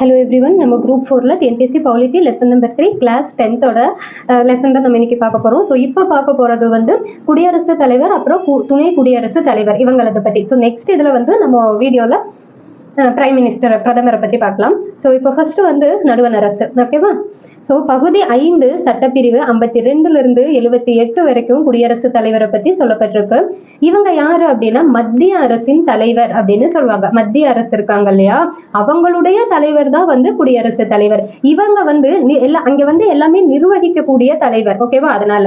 Hello everyone நம்ம group ஃபோரில் TNPSC polity lesson number three class டென்த்தோட lesson தான் நம்ம இன்னைக்கு பார்க்க போகிறோம் ஸோ இப்போ பார்க்க போகிறது வந்து குடியரசுத் தலைவர் அப்புறம் கு- துணை குடியரசுத் தலைவர் இவங்களது பற்றி ஸோ நெக்ஸ்ட் இதில் வந்து நம்ம வீடியோவில் பிரைம் மினிஸ்டர் பிரதமரை பற்றி பார்க்கலாம். ஸோ இப்போ ஃபர்ஸ்ட் வந்து நடுவண் அரசு. ஓகேவா ஸோ பகுதி ஐந்து சட்டப்பிரிவு ஐம்பத்தி ரெண்டுல இருந்து எழுபத்தி எட்டு வரைக்கும் குடியரசுத் தலைவரை பற்றி சொல்லப்பட்டிருக்கு. இவங்க யாரு அப்படின்னா மத்திய அரசின் தலைவர் அப்படின்னு சொல்லுவாங்க. மத்திய அரசு இருக்காங்க இல்லையா? அவங்களுடைய தலைவர் தான் வந்து குடியரசுத் தலைவர். இவங்க வந்து எல்லா அங்க வந்து எல்லாமே நிர்வகிக்கக்கூடிய தலைவர். ஓகேவா அதனால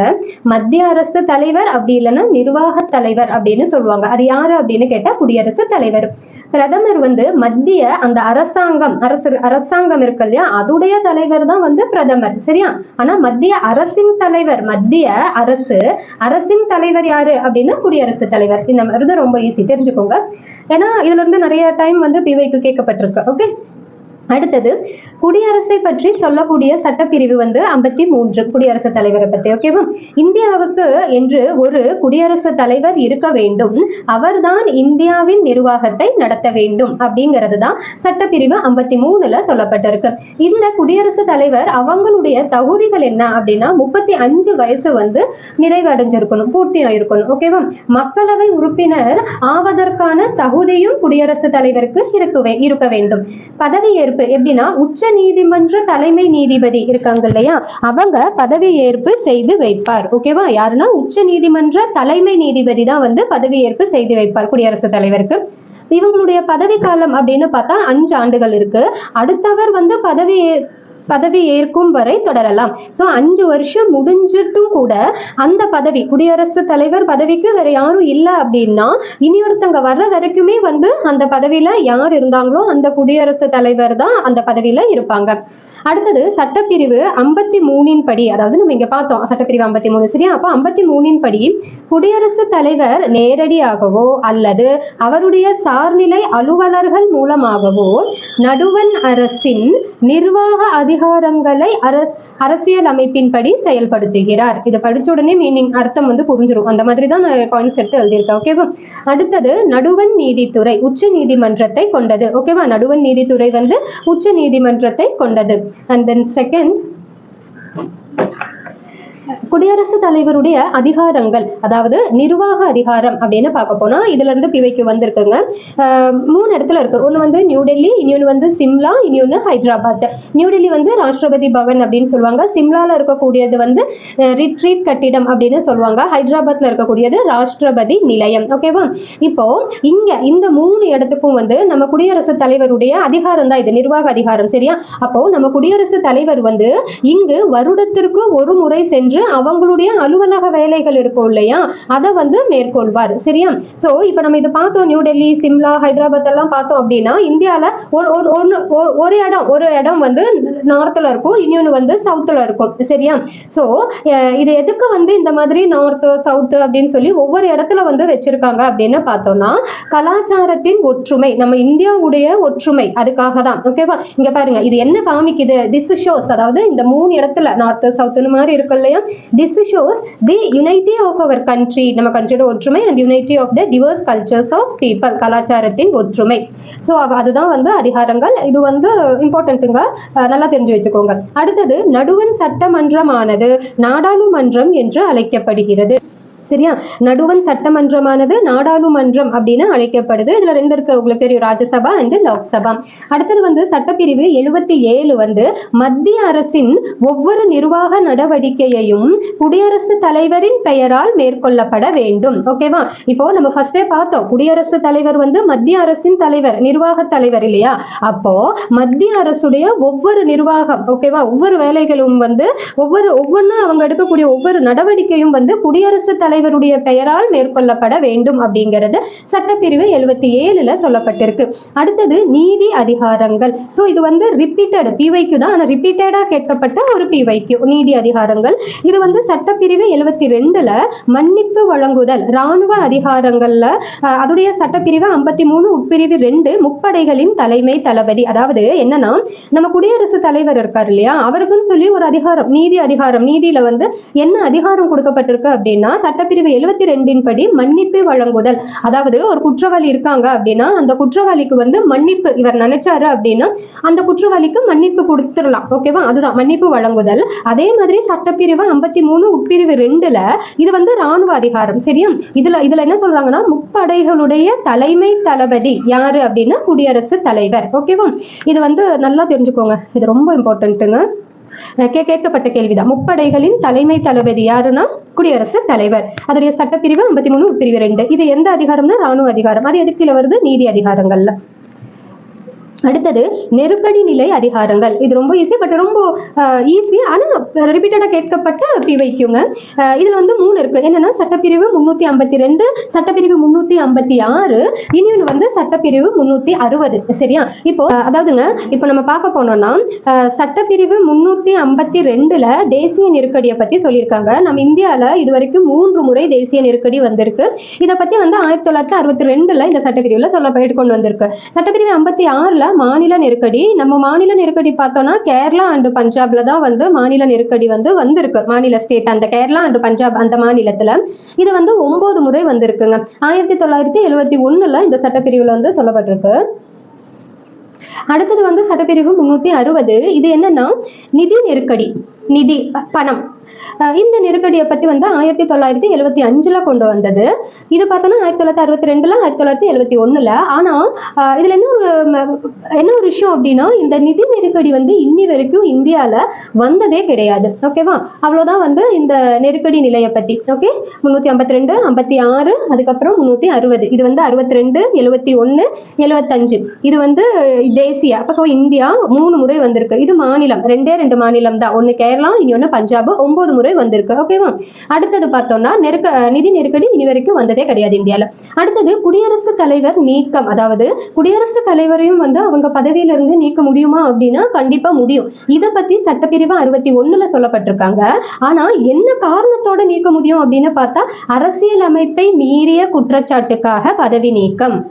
மத்திய அரசு தலைவர் அப்படி இல்லைன்னா நிர்வாக தலைவர் அப்படின்னு சொல்லுவாங்க. அது யாரு அப்படின்னு கேட்டா குடியரசுத் தலைவர். பிரதமர் வந்து மத்திய அந்த அரசாங்கம் அரசு அரசாங்கம் இருக்கு இல்லையா? அதுடைய தலைவர் தான் வந்து பிரதமர் சரியா? ஆனா மத்திய அரசின் தலைவர் மத்திய அரசு அரசின் தலைவர் யாரு அப்படின்னா குடியரசுத் தலைவர். இந்த மாதிரி தான் ரொம்ப ஈஸி தெரிஞ்சுக்கோங்க. ஏன்னா இதுல இருந்து நிறைய டைம் வந்து பிவைக்கு கேட்கப்பட்டிருக்கு ஓகே அடுத்தது குடியரசை பற்றி சொல்லக்கூடிய சட்டப்பிரிவு வந்து ஐம்பத்தி மூன்று குடியரசுத் தலைவரை பத்தி ஓகேவா இந்தியாவுக்கு என்று ஒரு குடியரசுத் தலைவர் இருக்க வேண்டும். அவர்தான் இந்தியாவின் நிர்வாகத்தை நடத்த வேண்டும் அப்படிங்கிறது தான் சட்டப்பிரிவு ஐம்பத்தி மூணுல சொல்லப்பட்டிருக்கு. இந்த குடியரசுத் தலைவர் அவங்களுடைய தகுதிகள் என்ன அப்படின்னா முப்பத்தி அஞ்சு வயசு வந்து நிறைவடைஞ்சிருக்கணும் பூர்த்தி ஆயிருக்கணும் ஓகேவா மக்களவை உறுப்பினர் ஆவதற்கான தகுதியும் குடியரசுத் தலைவருக்கு இருக்கவே இருக்க வேண்டும். பதவியேற்பு எப்படின்னா உச்ச நீதிமன்ற தலைமை நீதிபதி இருக்காங்க இல்லையா? அவங்க பதவியேற்பு செய்து வைப்பார். ஓகேவா யாருன்னா உச்ச நீதிமன்ற தலைமை நீதிபதி தான் வந்து பதவியேற்பு செய்து வைப்பார் குடியரசுத் தலைவருக்கு. இவங்களுடைய பதவி காலம் அப்படின்னு பார்த்தா அஞ்சு ஆண்டுகள் இருக்கு. அடுத்தவர் வந்து பதவி பதவி ஏற்கும் வரை தொடரலாம். சோ அஞ்சு வருஷம் முடிஞ்சிட்டும் கூட அந்த பதவி குடியரசுத் தலைவர் பதவிக்கு வேற யாரும் இல்லை அப்படின்னா இனி ஒருத்தங்க வர்ற வரைக்குமே வந்து அந்த பதவியில யார் இருந்தாங்களோ அந்த குடியரசுத் தலைவர் தான் அந்த பதவியில இருப்பாங்க. அடுத்தது சட்டப்பிரிவு ஐம்பத்தி மூணின் படி அதாவது நம்ம இங்க பார்த்தோம் சட்டப்பிரிவு ஐம்பத்தி மூணு சரியா? அப்போ ஐம்பத்தி மூணின் படி குடியரசுத் தலைவர் நேரடியாகவோ அல்லது அவருடைய சார்நிலை அலுவலர்கள் மூலமாகவோ நடுவண் அரசின் நிர்வாக அதிகாரங்களை அர அரசியல் அமைப்பின்படி செயல்படுத்துகிறார். இதை படிச்ச உடனே மீனிங் அர்த்தம் வந்து புரிஞ்சிடும் அந்த மாதிரி தான் நான் பாயிண்ட்ஸ் எடுத்து எழுதியிருக்கேன் ஓகேவா அடுத்தது நடுவண் நீதித்துறை உச்ச நீதிமன்றத்தை கொண்டது. ஓகேவா நடுவண் நீதித்துறை வந்து உச்ச நீதிமன்றத்தை கொண்டது. அண்ட் தென் செகண்ட் குடியரசுத் தலைவருடைய அதிகாரங்கள் அதாவது நிர்வாக அதிகாரம் அப்படின்னு பார்க்க போனா இதுல இருந்து பிவைக்கு வந்திருக்குங்க. மூணு இடத்துல இருக்கு. ஒன்று வந்து நியூ டெல்லி இன்னொன்று வந்து சிம்லா இன்னொன்று ஹைதராபாத். நியூ டெல்லி வந்து ராஷ்டிரபதி பவன் அப்படின்னு சொல்லுவாங்க. சிம்லால இருக்கக்கூடியது வந்து ரிட்ரீட் கட்டிடம் அப்படின்னு சொல்லுவாங்க. ஹைதராபாத்ல இருக்கக்கூடியது ராஷ்டிரபதி நிலையம். ஓகேவா இப்போ இங்க இந்த மூணு இடத்துக்கும் வந்து நம்ம குடியரசுத் தலைவருடைய அதிகாரம் தான் இது நிர்வாக அதிகாரம். சரியா? அப்போ நம்ம குடியரசுத் தலைவர் வந்து இங்கு வருடத்திற்கு ஒரு முறை சென்று அவங்களுடைய அலுவலக வேலைகள் இருக்கும் இல்லையா? அதை வந்து மேற்கொள்வார். சரியா? ஸோ இப்போ நம்ம இது பார்த்தோம். நியூ டெல்லி சிம்லா ஹைதராபாத் எல்லாம் பார்த்தோம் அப்படின்னா இந்தியாவில் ஒரு ஒரு ஒ- ஒரு இடம் ஒரு இடம் வந்து நார்த்தில் இருக்கும். இன்னொன்று வந்து சவுத்துல இருக்கும். சரியா? சோ இது எதுக்கு வந்து இந்த மாதிரி நார்த்து சவுத்து அப்படின்னு சொல்லி ஒவ்வொரு இடத்துல வந்து வச்சிருக்காங்க அப்படின்னு பார்த்தோம்னா கலாச்சாரத்தின் ஒற்றுமை நம்ம இந்தியாவுடைய ஒற்றுமை அதுக்காக தான். ஓகேவா இங்க பாருங்க. இது என்ன காமிக்குது? திஸ் ஷோஸ் அதாவது இந்த மூணு இடத்துல நார்த்து சவுத்துன்னு மாதிரி இருக்கு இல்லையா? This shows the unity of our country நம்ம கண்ட்ரியோட ஒற்றுமை and unity of the diverse cultures of people கலாச்சாரத்தின் ஒற்றுமை. ஸோ அதுதான் வந்து அதிகாரங்கள். இது வந்து இம்பார்ட்டண்ட்டுங்க நல்லா தெரிஞ்சு வச்சுக்கோங்க. அடுத்தது நடுவன் சட்டமன்றமானது நாடாளுமன்றம் என்று அழைக்கப்படுகிறது. சரியா? நடுவன் சட்டமன்றமானது நாடாளுமன்றம் அப்படின்னு அழைக்கப்படுது. இதுல ரெண்டு இருக்கு. உங்களுக்கு தெரியும் ராஜ்யசபா அண்ட் லோக்சபா. அடுத்தது வந்து சட்டப்பிரிவு எழுபத்தி ஏழு வந்து மத்திய அரசின் ஒவ்வொரு நிர்வாக நடவடிக்கையையும் குடியரசுத் தலைவரின் பெயரால் மேற்கொள்ளப்பட வேண்டும். ஓகேவா இப்போ நம்ம ஃபர்ஸ்டே பார்த்தோம். குடியரசுத் தலைவர் வந்து மத்திய அரசின் தலைவர் நிர்வாக தலைவர் இல்லையா? அப்போ மத்திய அரசுடைய ஒவ்வொரு நிர்வாகம் ஓகேவா ஒவ்வொரு வேலைகளும் வந்து ஒவ்வொரு ஒவ்வொன்றும் அவங்க எடுக்கக்கூடிய ஒவ்வொரு நடவடிக்கையும் வந்து குடியரசுத் தலைவருடைய பெயரால் மேற்கொள்ளப்பட வேண்டும் அப்படிங்கிறது சட்டப்பிரிவு எழுபத்தி ஏழுல சொல்லப்பட்டிருக்கு. அடுத்தது நீதி அதிகாரங்கள். ஸோ இது வந்து ரிப்பீட்டட் பிவைக்கு தான். ஆனால் ரிப்பீட்டடாக கேட்கப்பட்ட ஒரு பிவைக்கு நீதி அதிகாரங்கள். இது வந்து சட்டப்பிரிவு எழுபத்தி ரெண்டுல மன்னிப்பு வழங்குதல் ராணுவ அதிகாரங்கள்ல அதோடைய சட்டப்பிரிவு ஐம்பத்தி மூணு உட்பிரிவு ரெண்டு முப்படைகளின் தலைமை தளபதி. அதாவது என்னன்னா நம்ம குடியரசுத் தலைவர் இருக்கார் இல்லையா? அவருக்குன்னு சொல்லி ஒரு அதிகாரம் நீதி அதிகாரம். நீதியில வந்து என்ன அதிகாரம் கொடுக்கப்பட்டிருக்கு அப்படின்னா சட்ட சட்டப்பிரிவு எழுபத்தி ரெண்டின் படி மன்னிப்பு வழங்குதல். அதாவது ஒரு குற்றவாளி இருக்காங்க அப்படின்னா அந்த குற்றவாளிக்கு வந்து மன்னிப்பு இவர் நினைச்சாரு அப்படின்னா அந்த குற்றவாளிக்கு மன்னிப்பு கொடுத்துடலாம். ஓகேவா அதுதான். மன்னிப்பு வழங்குதல். அதே மாதிரி சட்டப்பிரிவு ஐம்பத்தி மூணு உட்பிரிவு ரெண்டுல இது வந்து ராணுவ அதிகாரம். சரியா? இதுல இதுல என்ன சொல்றாங்கன்னா முப்படைகளுடைய தலைமை தளபதி யாரு அப்படின்னா குடியரசு தலைவர். ஓகேவா இது வந்து நல்லா தெரிஞ்சுக்கோங்க. இது ரொம்ப இம்பார்ட்டன்ட்டுங்க கேட்கப்பட்ட கேள்விதான். முப்படைகளின் தலைமை தளபதி யாருன்னா? குடியரசுத் தலைவர். அதோடைய சட்டப்பிரிவு ஐம்பத்தி மூணு உட்பிரிவு ரெண்டு. இது எந்த அதிகாரம்னா? ராணுவ அதிகாரம். அது எதுக்கு வருது? நீதி அதிகாரங்கள்ல. அடுத்தது நெருக்கடி நிலை அதிகாரங்கள். இது ரொம்ப ஈஸி பட் ரொம்ப ஈஸி ஆனால் ரிப்பீட்டடாக கேட்கப்பட்ட பிவைக்குங்க இதில் வந்து மூணு இருக்கு. என்னன்னா சட்டப்பிரிவு முந்நூற்றி ஐம்பத்தி ரெண்டு சட்டப்பிரிவு முந்நூற்றி ஐம்பத்தி ஆறு இன்னொன்று வந்து சட்டப்பிரிவு முந்நூற்றி அறுபது. சரியா? இப்போ அதாவதுங்க இப்போ நம்ம பார்க்க போனோம்னா சட்டப்பிரிவு முந்நூற்றி ஐம்பத்தி ரெண்டில் தேசிய நெருக்கடியை பற்றி சொல்லியிருக்காங்க. நம்ம இந்தியாவில் இது வரைக்கும் மூன்று முறை தேசிய நெருக்கடி வந்திருக்கு. இதை பற்றி வந்து ஆயிரத்தி தொள்ளாயிரத்தி அறுபத்தி ரெண்டில் இந்த சட்டப்பிரிவில் சொல்லப்பட்டு கொண்டு வந்திருக்கு. சட்டப்பிரிவு ஐம்பத்தி ஆறில் மாநில நெருக்கடி. நம்ம மாநில நெருக்கடி பார்த்தோம்னா கேரளா அண்டு பஞ்சாப்ல தான் வந்து மாநில நெருக்கடி வந்து வந்திருக்கு. மாநில ஸ்டேட் அந்த கேரளா அண்டு பஞ்சாப் அந்த மாநிலத்துல. இது வந்து ஒன்பது முறை வந்திருக்குங்க. ஆயிரத்தி தொள்ளாயிரத்தி எழுவத்தி ஒண்ணுல இந்த சட்டப்பிரிவுல வந்து சொல்லப்பட்டிருக்கு. அடுத்தது வந்து சட்டப்பிரிவு முன்னூத்தி அறுபது. இது என்னன்னா நிதி நெருக்கடி. நிதி பணம். இந்த நெருக்கடியை பத்தி வந்து ஆயிரத்தி தொள்ளாயிரத்தி எழுவத்தி அஞ்சுல கொண்டு வந்தது. இது பார்த்தோன்னா ஆயிரத்தி தொள்ளாயிரத்தி அறுபத்தி ரெண்டுல ஆயிரத்தி தொள்ளாயிரத்தி எழுவத்தி ஒண்ணுல. ஆனா இதுல என்ன ஒரு என்ன ஒரு விஷயம் அப்படின்னா இந்த நிதி நெருக்கடி வந்து இன்னி வரைக்கும் இந்தியால வந்ததே கிடையாது. ஓகேவா அவ்வளவுதான் வந்து இந்த நெருக்கடி நிலையை பத்தி. ஓகே முன்னூத்தி ஐம்பத்தி ரெண்டு ஐம்பத்தி ஆறு அதுக்கப்புறம் முன்னூத்தி அறுபது. இது வந்து அறுபத்தி ரெண்டு எழுவத்தி ஒண்ணு எழுவத்தஞ்சு. இது வந்து தேசிய அப்ப ஸோ இந்தியா மூணு முறை வந்திருக்கு. இது மாநிலம். ரெண்டே ரெண்டு மாநிலம் தான். ஒன்னு கேரளா இன்னொன்னு பஞ்சாப். ஒன்பது முறை வந்திருக்கு ஓகேவா அடுத்தது பார்த்தோம்னா நெருக்க நிதி நெருக்கடி இனி வரைக்கும் வந்ததே கிடையாது இந்தியால. அடுத்தது குடியரசுத் தலைவர் நீக்கம். அதாவது குடியரசுத் தலைவரையும் வந்து அவங்க பதவியில இருந்து நீக்க முடியுமா அப்படின்னா கண்டிப்பா முடியும். இதை பத்தி சட்டப்பிரிவு அறுபத்தி ஒண்ணுல சொல்லப்பட்டிருக்காங்க. ஆனா என்ன காரணத்தோட நீக்க முடியும் அப்படின்னு பார்த்தா அரசியல் அமைப்பை மீறிய குற்றச்சாட்டுக்காக பதவி நீக்கம்.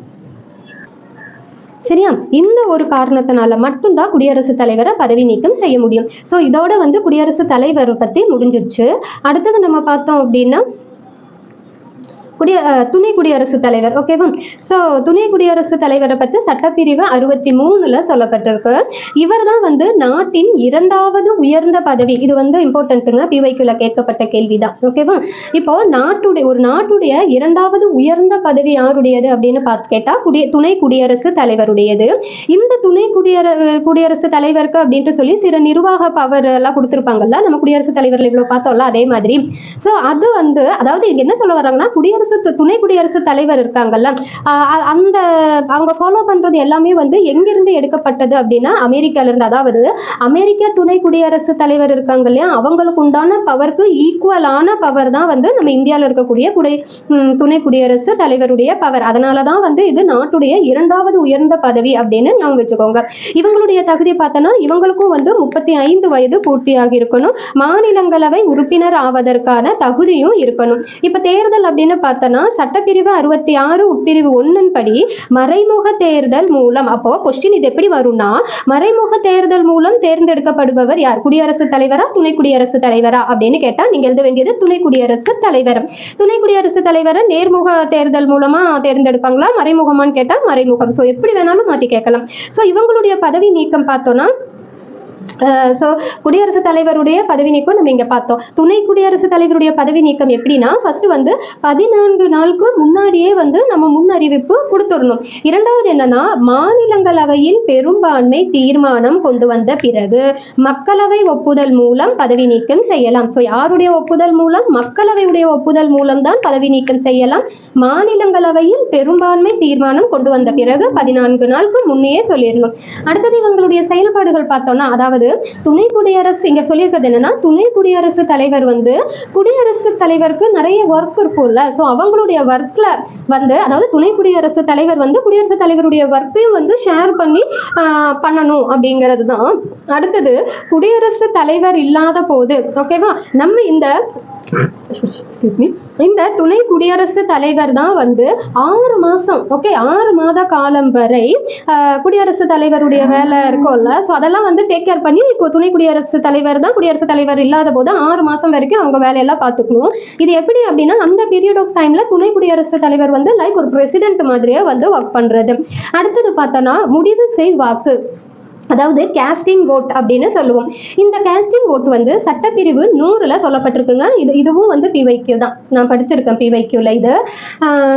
சரியா? இந்த ஒரு காரணத்தினால மட்டும்தான் குடியரசுத் தலைவரை பதவி நீக்கம் செய்ய முடியும். ஸோ இதோட வந்து குடியரசுத் தலைவர் பத்தி முடிஞ்சிருச்சு. அடுத்தது நம்ம பார்த்தோம் அப்படின்னா குடிய துணை குடியரசுத் தலைவர். ஓகேவா ஸோ துணை குடியரசுத் தலைவரை பற்றி சட்டப்பிரிவு அறுபத்தி மூணுல சொல்லப்பட்டிருக்கு. இவர் தான் வந்து நாட்டின் இரண்டாவது உயர்ந்த பதவி. இது வந்து இம்பார்ட்டன்ட்டுங்க பிவைக்குள்ள கேட்கப்பட்ட கேள்விதான். ஓகேவா இப்போ நாட்டுடைய ஒரு நாட்டுடைய இரண்டாவது உயர்ந்த பதவி யாருடையது அப்படின்னு பார்த்து கேட்டா குடிய துணை குடியரசு தலைவருடையது. இந்த துணை குடியர குடியரசு தலைவருக்கு அப்படின்ட்டு சொல்லி சில நிர்வாக பவர் எல்லாம் கொடுத்துருப்பாங்கல்ல? நம்ம குடியரசுத் தலைவர்ல இவ்வளோ பார்த்தோம்ல அதே மாதிரி. ஸோ அது வந்து அதாவது இங்க என்ன சொல்ல வர்றாங்கன்னா குடியரசு குடியரசு துணை குடியரசு தலைவர் இருக்காங்கல்ல அந்த அவங்க ஃபாலோ பண்றது எல்லாமே வந்து எங்கிருந்து எடுக்கப்பட்டது அப்படின்னா அமெரிக்கால இருந்து அதாவது அமெரிக்க துணை குடியரசு தலைவர் இருக்காங்க இல்லையா அவங்களுக்கு உண்டான பவருக்கு ஈக்குவலான பவர் தான் வந்து நம்ம இந்தியாவில் இருக்கக்கூடிய குடி துணை குடியரசு தலைவருடைய பவர் அதனால தான் வந்து இது நாட்டுடைய இரண்டாவது உயர்ந்த பதவி அப்படின்னு ஞாபகம் வச்சுக்கோங்க. இவங்களுடைய தகுதி பார்த்தோன்னா இவங்களுக்கும் வந்து முப்பத்தி ஐந்து வயது பூர்த்தியாகி இருக்கணும். மாநிலங்களவை உறுப்பினர் ஆவதற்கான தகுதியும் இருக்கணும். இப்போ தேர்தல் அப்படின்னு பார்த்தோன்னா சட்டப்பிரிவு அறுபத்தி ஆறு உட்பிரிவு ஒன்னின் படி மறைமுக தேர்தல் மூலம். அப்போ கொஸ்டின் இது எப்படி வரும்னா மறைமுக தேர்தல் மூலம் தேர்ந்தெடுக்கப்படுபவர் யார்? குடியரசுத் தலைவரா துணை குடியரசுத் தலைவரா? அப்படின்னு கேட்டா நீங்க எழுத வேண்டியது துணை குடியரசுத் தலைவர் துணை குடியரசுத் தலைவரை நேர்முக தேர்தல் மூலமா தேர்ந்தெடுப்பாங்களா மறைமுகமான்னு கேட்டால் மறைமுகம். சோ எப்படி வேணாலும் மாற்றி கேட்கலாம். ஸோ இவங்களுடைய பதவி நீக்கம் பார்த்தோம்னா ஸோ குடியரசுத் தலைவருடைய பதவி நீக்கம் நம்ம இங்க பார்த்தோம். துணை குடியரசுத் தலைவருடைய பதவி நீக்கம் எப்படின்னா ஃபர்ஸ்ட் வந்து பதினான்கு நாளுக்கு முன்னாடியே வந்து நம்ம முன் அறிவிப்பு கொடுத்துடணும். இரண்டாவது என்னன்னா மாநிலங்களவையில் பெரும்பான்மை தீர்மானம் கொண்டு வந்த பிறகு மக்களவை ஒப்புதல் மூலம் பதவி நீக்கம் செய்யலாம். ஸோ யாருடைய ஒப்புதல் மூலம்? மக்களவையுடைய ஒப்புதல் மூலம் தான் பதவி நீக்கம் செய்யலாம். மாநிலங்களவையில் பெரும்பான்மை தீர்மானம் கொண்டு வந்த பிறகு பதினான்கு நாளுக்கு முன்னையே சொல்லிடணும். அடுத்தது இவங்களுடைய செயல்பாடுகள் பார்த்தோம்னா அதாவது துணை குடியரசு இங்க சொல்லியிருக்கிறது என்னன்னா துணை குடியரசு தலைவர் வந்து குடியரசு தலைவருக்கு நிறைய ஒர்க் இருக்கும்ல ஸோ அவங்களுடைய ஒர்க்ல வந்து அதாவது துணை குடியரசு தலைவர் வந்து குடியரசுத் தலைவருடைய ஒர்க்கையும் வந்து ஷேர் பண்ணி ஆஹ், பண்ணணும் அப்படிங்கிறது தான். அடுத்தது குடியரசு தலைவர் இல்லாத போது ஓகேவா நம்ம இந்த எக்ஸ்கியூஸ் மீ இந்த துணை குடியரசுத் தலைவர் தான் வந்து ஆறு மாசம் ஓகே ஆறு மாத காலம் வரை ஆஹ், குடியரசுத் தலைவருடைய வேலை இருக்கும்ல. ஸோ அதெல்லாம் வந்து டேக் கேர் பண்ணி இப்போ துணை குடியரசுத் தலைவர் தான் குடியரசுத் தலைவர் இல்லாத போது ஆறு மாசம் வரைக்கும் அவங்க வேலையெல்லாம் பார்த்துக்கணும். இது எப்படி அப்படின்னா அந்த பீரியட் ஆஃப் டைம்ல துணை குடியரசுத் தலைவர் வந்து லைக் ஒரு பிரசிடென்ட் மாதிரியே வந்து ஒர்க் பண்றது. அடுத்தது பார்த்தோன்னா முடிவு செய் வாக்கு அதாவது கேஸ்டிங் ஓட் அப்படின்னு சொல்லுவோம். இந்த கேஸ்டிங் ஓட் வந்து சட்டப்பிரிவு நூறுல சொல்லப்பட்டிருக்குங்க. இது இதுவும் வந்து பிவைக்கியூ தான். நான் படிச்சிருக்கேன் பிவைக்யூல இது.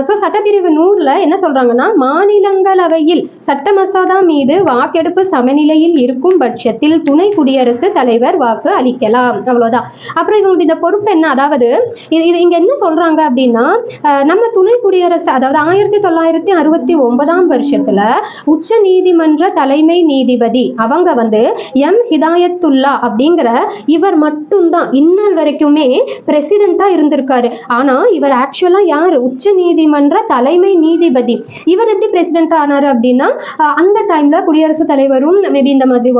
ஸோ சட்டப்பிரிவு நூறுல என்ன சொல்றாங்கன்னா மாநிலங்களவையில் சட்ட மசோதா மீது வாக்கெடுப்பு சமநிலையில் இருக்கும் பட்சத்தில் துணை குடியரசு தலைவர் வாக்கு அளிக்கலாம். அவ்வளோதான் அப்புறம் இவங்களுடைய இந்த பொறுப்பு என்ன? அதாவது இது இது இங்க என்ன சொல்றாங்க அப்படின்னா நம்ம துணை குடியரசு அதாவது ஆயிரத்தி தொள்ளாயிரத்தி அறுபத்தி ஒன்பதாம் வருஷத்துல உச்ச நீதிமன்ற தலைமை நீதிபதி அவங்க வந்து எம் ஹிதாயத்துல்லா அப்படிங்கிற இவர் மட்டும்தான். இன்னல் வரைக்குமே பிரசிடென்ட்டா இருந்திருக்காரு. ஆனா இவர் ஆக்சுவலா யாரு? உச்ச நீதிமன்ற தலைமை நீதிபதி. இவர் எப்படி பிரசிடென்ட் ஆனார் அப்படின்னா அந்த டைம்ல குடியரசுத் தலைவரும் மேபி இந்த மாதிரி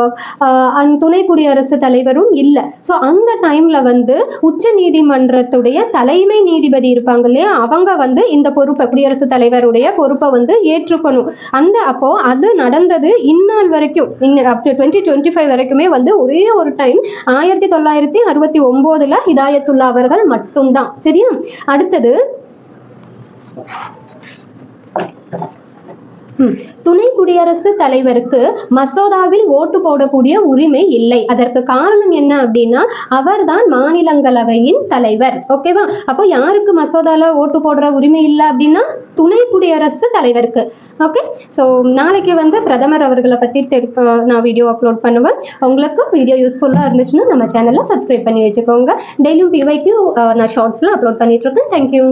அஹ், அந்த துணை குடியரசுத் தலைவரும் இல்ல. ஸோ அந்த டைம்ல வந்து உச்ச நீதிமன்றத்துடைய தலைமை நீதிபதி இருப்பாங்க இல்லையா? அவங்க வந்து இந்த பொறுப்பை குடியரசுத் தலைவருடைய பொறுப்பை வந்து ஏற்றுக்கணும். அந்த அப்போ அது நடந்தது இந்நாள் வரைக்கும். அப் டுவெண்ட்டி டுவெண்ட்டி ஃபைவ் வரைக்குமே வந்து ஒரே ஒரு டைம் ஆயிரத்தி தொள்ளாயிரத்தி அறுபத்தி ஒன்பதுல ஹிதாயத்துல்லா அவர்கள் மட்டும்தான். சரியா? அடுத்தது துணை குடியரசு தலைவருக்கு மசோதாவில் ஓட்டு போடக்கூடிய உரிமை இல்லை. அதற்கு காரணம் என்ன அப்படின்னா அவர்தான் மாநிலங்களவையின் தலைவர். ஓகேவா அப்போ யாருக்கு மசோதால ஓட்டு போடுற உரிமை இல்லை அப்படின்னா துணை குடியரசு தலைவருக்கு. ஓகே ஸோ நாளைக்கு வந்து பிரதமர் அவர்களை பற்றி தெரி நான் வீடியோ அப்லோட் பண்ணுவேன். உங்களுக்கு வீடியோ யூஸ்ஃபுல்லாக இருந்துச்சுன்னா நம்ம சேனலை சப்ஸ்கிரைப் பண்ணி வச்சுக்கோங்க. டெய்லியும் பிவைக்கு நான் ஷார்ட்ஸ்லாம் அப்லோட் பண்ணிட்டு இருக்கேன். தேங்க்யூ